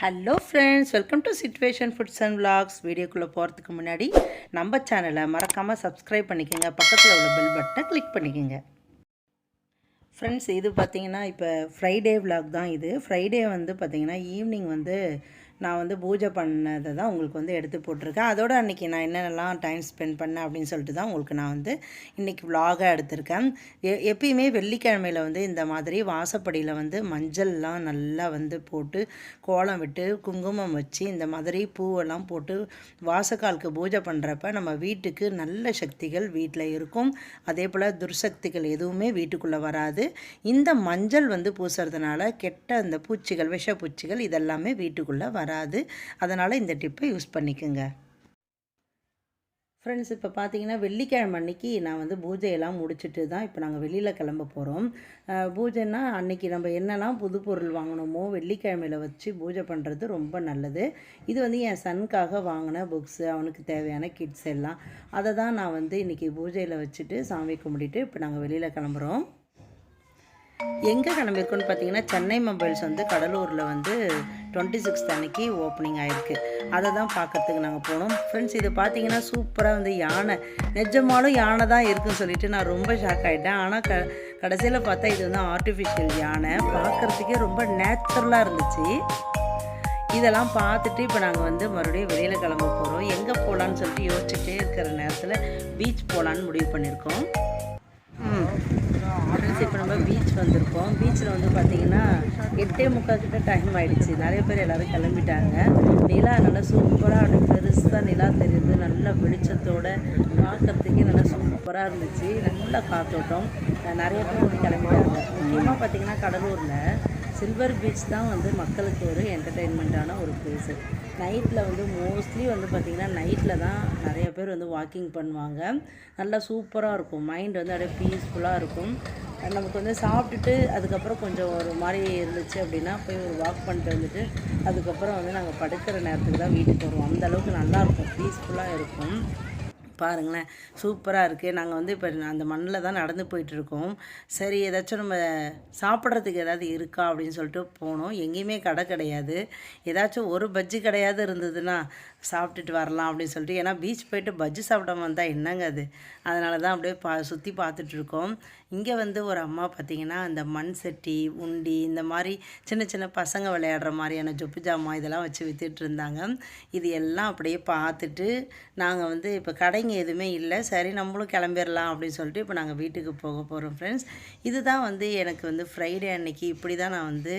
Hello friends welcome to situation foods and vlogs வீடியோக்குள்ளே போகிறதுக்கு முன்னாடி நம்ம சேனலை மறக்காமல் சப்ஸ்கிரைப் பண்ணிக்கோங்க. பக்கத்தில் உள்ள பெல் பட்டனை கிளிக் பண்ணிக்கோங்க. ஃப்ரெண்ட்ஸ் இது பார்த்தீங்கன்னா இப்போ ஃப்ரைடே விளாக் தான் இது. ஃப்ரைடே வந்து பார்த்தீங்கன்னா ஈவினிங் வந்து நான் வந்து பூஜை பண்ணதை தான் உங்களுக்கு வந்து எடுத்து போட்டிருக்கேன். அதோட அன்றைக்கி நான் என்னென்னலாம் டைம் ஸ்பெண்ட் பண்ணேன் அப்படின்னு சொல்லிட்டு தான் உங்களுக்கு நான் வந்து இன்றைக்கி vlog-ஆ எடுத்திருக்கேன். எ- எப்பயுமே வெள்ளிக்கிழமையில் வந்து இந்த மாதிரி வாசப்படியில் வந்து மஞ்சள்லாம் நல்லா வந்து போட்டு கோலம் விட்டு குங்குமம் வச்சு இந்த மாதிரி பூவெல்லாம் போட்டு வாசக்காலுக்கு பூஜை பண்ணுறப்ப நம்ம வீட்டுக்கு நல்ல சக்திகள் வீட்டில் இருக்கும். அதே போல் துர்சக்திகள் எதுவுமே வீட்டுக்குள்ளே வராது. இந்த மஞ்சள் வந்து பூசுறதுனால கெட்ட அந்த பூச்சிகள் விஷப்பூச்சிகள் இதெல்லாமே வீட்டுக்குள்ளே வராது. அதனால் இந்த டிப்பை யூஸ் பண்ணிக்கோங்க. ஃப்ரெண்ட்ஸ் இப்போ பார்த்தீங்கன்னா வெள்ளிக்கிழமை அன்னைக்கு நான் வந்து பூஜையெல்லாம் முடிச்சுட்டு தான் இப்போ நாங்கள் வெளியில் கிளம்ப போகிறோம் பூஜைன்னா அன்னைக்கு நம்ம என்னெல்லாம் புது பொருள் வாங்கணுமோ வெள்ளிக்கிழமையில் வச்சு பூஜை பண்ணுறது ரொம்ப நல்லது. இது வந்து என் சனுக்காக வாங்கின புக்ஸு அவனுக்கு தேவையான கிட்ஸ் எல்லாம். அதை தான் நான் வந்து இன்றைக்கி பூஜையில் வச்சுட்டு சாமி கும்பிட்டுட்டு இப்போ நாங்கள் வெளியில் கிளம்புறோம். எங்கே கிளம்பியிருக்கோன்னு பார்த்தீங்கன்னா சென்னை மொபைல்ஸ் வந்து கடலூரில் வந்து டுவெண்ட்டி சிக்ஸ்த் அன்னைக்கு ஓப்பனிங் ஆகிருக்கு அதை தான் பார்க்கறதுக்கு நாங்கள் போனோம். ஃப்ரெண்ட்ஸ் இது பார்த்தீங்கன்னா சூப்பராக வந்து யானை நிஜமாலும் யானை தான் இருக்குன்னு சொல்லிட்டு நான் ரொம்ப ஷாக் ஆகிட்டேன் ஆனால் க கடைசியில் பார்த்தா இது வந்து ஆர்டிஃபிஷியல் யானை. பார்க்குறதுக்கே ரொம்ப நேச்சுரலாக இருந்துச்சு. இதெல்லாம் பார்த்துட்டு இப்போ நாங்கள் வந்து மறுபடியும் வெளியில் கிளம்ப போகிறோம் எங்கே போகலான்னு சொல்லிட்டு யோசிச்சுட்டே இருக்கிற நேரத்தில் பீச் போகலான்னு முடிவு பண்ணியிருக்கோம். ஃப்ரெண்ட்ஸ் இப்போ நம்ம பீச் வந்திருக்கோம். பீச்சில் வந்து பார்த்தீங்கன்னா எட்டே முக்கால் கிட்ட டைம் ஆகிடுச்சு நிறைய பேர் எல்லாரும் கிளம்பிட்டாங்க. நிலா நல்லா சூப்பராக அப்படியே பெருசாக நிலா தெரியுது. நல்ல வெளிச்சத்தோட பார்க்குறதுக்கே நல்லா சூப்பராக இருந்துச்சு. நல்ல காத்தோட்டம். நிறைய பேர் வந்து கிளம்பிட்டாங்க. முக்கியமாக பார்த்தீங்கன்னா கடலூரில் சில்வர் பீச் தான் வந்து மக்களுக்கு ஒரு என்டர்டெயின்மெண்ட்டான ஒரு பிளேஸு நைட்டில் வந்து மோஸ்ட்லி வந்து பார்த்திங்கன்னா நைட்டில் தான் நிறைய பேர் வந்து வாக்கிங் பண்ணுவாங்க. நல்லா சூப்பராக இருக்கும். மைண்ட் வந்து அப்படியே பீஸ்ஃபுல்லாக இருக்கும். நமக்கு வந்து சாப்பிட்டுட்டு அதுக்கப்புறம் கொஞ்சம் ஒரு மாதிரி இருந்துச்சு அப்படின்னா போய் ஒரு வாக் பண்ணிட்டு வந்துட்டு அதுக்கப்புறம் வந்து நாங்கள் படுக்கிற நேரத்துக்கு தான் வீட்டுக்கு வருவோம். அந்த அளவுக்கு நல்லாயிருக்கும் பீஸ்ஃபுல்லாக இருக்கும். பாருங்களேன். சூப்பராக இருக்குது நாங்கள் வந்து இப்போ அந்த மண்ணில் தான் நடந்து போயிட்டுருக்கோம். சரி ஏதாச்சும் நம்ம சாப்பிட்றதுக்கு ஏதாவது இருக்கா அப்படின்னு சொல்லிட்டு போனோம். எங்கேயுமே கடை கிடையாது. ஏதாச்சும் ஒரு பஜ்ஜி கிடையாது இருந்ததுன்னா சாப்பிட்டுட்டு வரலாம் அப்படின்னு சொல்லிட்டு. ஏன்னா பீச் போயிட்டு பஜ்ஜி சாப்பிடாம வந்தால் என்னங்க அது? அதனால தான் அப்படியே பா சுற்றி பார்த்துட்ருக்கோம் இங்கே வந்து ஒரு அம்மா பார்த்தீங்கன்னா அந்த மண் சட்டி உண்டி இந்த மாதிரி சின்ன சின்ன பசங்க விளையாடுற மாதிரியான ஜொப்பு ஜாமான் இதெல்லாம் வச்சு விற்றுட்டு இருந்தாங்க இது எல்லாம் அப்படியே பார்த்துட்டு நாங்கள் வந்து இப்போ கடைங்க பார்க்கிங் எதுவுமே இல்லை. சரி நம்மளும் கிளம்பிடலாம் அப்படின்னு சொல்லிட்டு இப்போ நாங்கள் வீட்டுக்கு போக போகிறோம் ஃப்ரெண்ட்ஸ் இதுதான் வந்து எனக்கு வந்து ஃப்ரைடே அன்னைக்கு இப்படி தான் நான் வந்து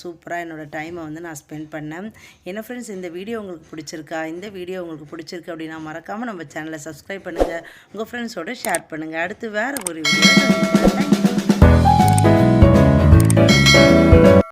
சூப்பராக என்னோடய டைமை வந்து நான் ஸ்பெண்ட் பண்ணேன். என்ன ஃப்ரெண்ட்ஸ் இந்த வீடியோ உங்களுக்கு பிடிச்சிருக்கா? இந்த வீடியோ உங்களுக்கு பிடிச்சிருக்கு அப்படின்னா மறக்காமல் நம்ம சேனலை சப்ஸ்கிரைப் பண்ணுங்கள் உங்கள் ஃப்ரெண்ட்ஸோடு ஷேர் பண்ணுங்கள் அடுத்து வேறு ஒரு வீடியோ Thank.